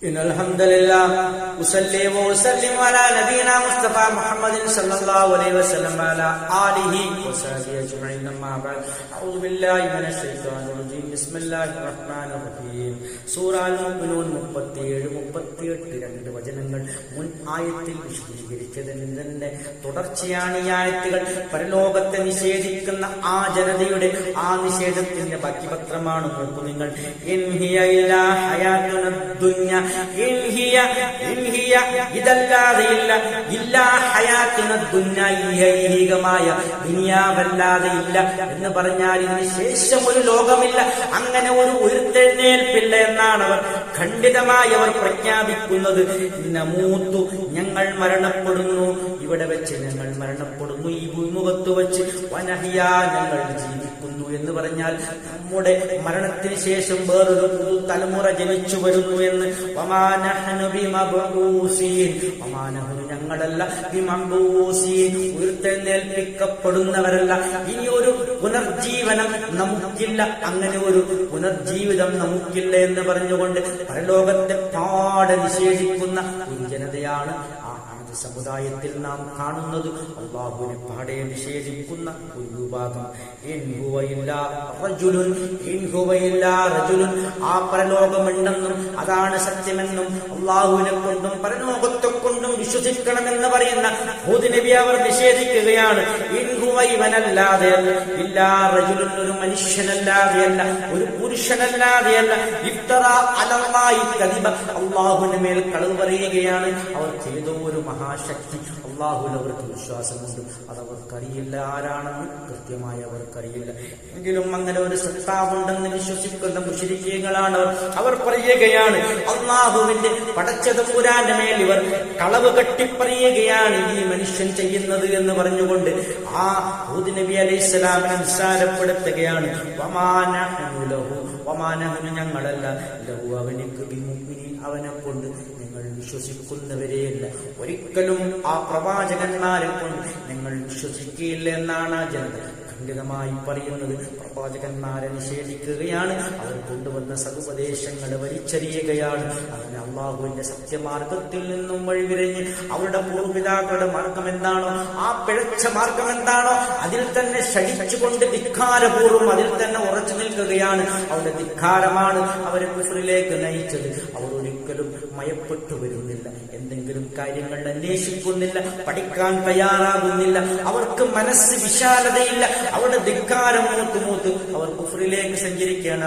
إن الحمد لله أصلي وأسلم على نبينا مصطفى محمد صلى الله عليه وسلم على آله وصحبه أجمعين. أما بعد أعوذ بالله من الشيطان الرجيم. بسم الله الرحمن الرحيم. سورة المؤمنون مقدمة. 37 38 രണ്ട് വചനങ്ങൾ മുൻ ആയത്തിൽ വിശദീകരിച്ചതിന് തന്നെ തുടർച്ചയാണ് ഈ ആയത്തുകൾ. പരലോകത്തെ നിഷേധിക്കുന്ന ആ ജനതയുടെ ആ നിഷേധത്തിന്റെ ബാക്കി പത്രമാണ് നോക്കൂ നിങ്ങൾ. ഇതല്ലാതെ ഇല്ല. ഇല്ലാ എന്ന് പറഞ്ഞാൽ ഇതിന് ശേഷം ഒരു ലോകമില്ല. അങ്ങനെ ഒരു ഉയർത്തെഴുന്നേൽപ്പില്ല എന്നാണ് അവർ ഖണ്ഡിതമായി അവർ പ്രഖ്യാപിക്കുന്നത് നമൂത്തു ഞങ്ങൾ മരണപ്പെടുന്നു. ഇവിടെ വെച്ച് ഞങ്ങൾ മരണപ്പെടുന്നു. ഈ ഭൂമുഖത്ത് വെച്ച് വനഹിയ ഞങ്ങൾ ജീവിക്കുന്നു. എന്ന് പറഞ്ഞാൽ നമ്മുടെ മരണത്തിന് ശേഷം വേറൊരു പുതു തലമുറ ജനിച്ചു വരുന്നു എന്ന്. ഞങ്ങളല്ല ബിമബ്ഊസീൻ. ഉയർത്തെഴുന്നേൽപ്പിക്കപ്പെടുന്നവരല്ല ഇനി ഒരു പുനർജീവനം നമുക്കില്ല. അങ്ങനെ ഒരു പുനർജീവിതം നമുക്കില്ല എന്ന് പറഞ്ഞുകൊണ്ട് പരലോകത്തെ പാടെ നിഷേധിക്കുന്ന ഒരു ജനതയാണ് ആ സമുദായത്തിൽ നാം കാണുന്നത് അള്ളാഹുവിനെ പാടെ നിഷേധിക്കുന്ന ഒരു വിഭാഗം. ആ പരലോകമുണ്ടെന്നും അതാണ് സത്യമെന്നും അള്ളാഹുവിനെ കൊണ്ടും പരലോകത്തെ കൊണ്ടും വിശ്വസിക്കണമെന്ന് പറയുന്ന നബി അവർ നിഷേധിക്കുകയാണ്. ഇല്ലാ റജുലുൻ ഒരു മനുഷ്യനല്ലാതെയല്ല ഒരു പുരുഷനല്ലാതെയല്ല ഇഫ്തറ അലല്ലാഹി കദിബ അള്ളാഹുവിന് മേൽ കളവ് പറയുകയാണ്. അവർ ചെയ്ത ഒരു മഹാശക്തി അള്ളാഹുൽ അവർക്ക് വിശ്വാസമുണ്ട്. അതവർക്കറിയില്ല ആരാണെന്ന് കൃത്യമായി അവർക്കറിയില്ല. എങ്കിലും അങ്ങനെ ഒരു സത്താവുണ്ടെന്ന് വിശ്വസിക്കുന്ന മുഷരിക്കീങ്ങളാണ് അവർ. പറയുകയാണ് അള്ളാഹുവിന്റെ പടച്ചതമ്പുരാന്റെ മേൽ ഇവർ കളവ് കെട്ടിപ്പറയുകയാണ് ഈ മനുഷ്യൻ ചെയ്യുന്നത് എന്ന് പറഞ്ഞുകൊണ്ട് ആ ഹൂദ് നബി അലൈഹി സ്വലാമിനെ നിസ്സാരപ്പെടുത്തുകയാണ്. ലഹു വമാനഹനു ഞങ്ങളല്ല. ലഹു അവനിക്ക് ബിമുഅ്മിനീൻ അവനെ കൊണ്ട് നിങ്ങൾ വിശ്വസിക്കുന്നവരെയല്ല. ഒരിക്കലും ആ പ്രവാചകന്മാരെ കൊണ്ട് നിങ്ങൾ വിശ്വസിക്കുകയില്ല എന്നാണ് ജനത. ഖണ്ഡിതമായി പറയുന്നത് പ്രവാചകന്മാരെ നിഷേധിക്കുകയാണ്. അവർ കൊണ്ടുവന്ന സതുപദേശങ്ങൾ വലിച്ചെറിയുകയാണ്. അതിന് അള്ളാഹുവിന്റെ സത്യമാർഗത്തിൽ നിന്നും വഴിവിരഞ്ഞ് അവരുടെ പൂർവിതാക്കളുടെ മാർഗം എന്താണോ ആ പിഴച്ച മാർഗം എന്താണോ അതിൽ തന്നെ ശടിച്ചുകൊണ്ട് ധിക്കാരപൂർവം അതിൽ തന്നെ ഉറച്ചു നിൽക്കുകയാണ്. അവരുടെ ധിക്കാരമാണ് അവരെ കുഫറിലേക്ക് നയിച്ചത്. അവർ ഒരിക്കലും മയപ്പെട്ടു വരുന്നില്ല. എന്തെങ്കിലും കാര്യങ്ങൾ അന്വേഷിക്കുന്നില്ല പഠിക്കാൻ തയ്യാറാകുന്നില്ല അവർക്ക് മനസ്സ് വിശാലതയില്ല അവരുടെ ധിക്കാരം മൂത്ത് മൂത്ത് അവർ കുഫറിലേക്ക് സഞ്ചരിക്കുകയാണ്.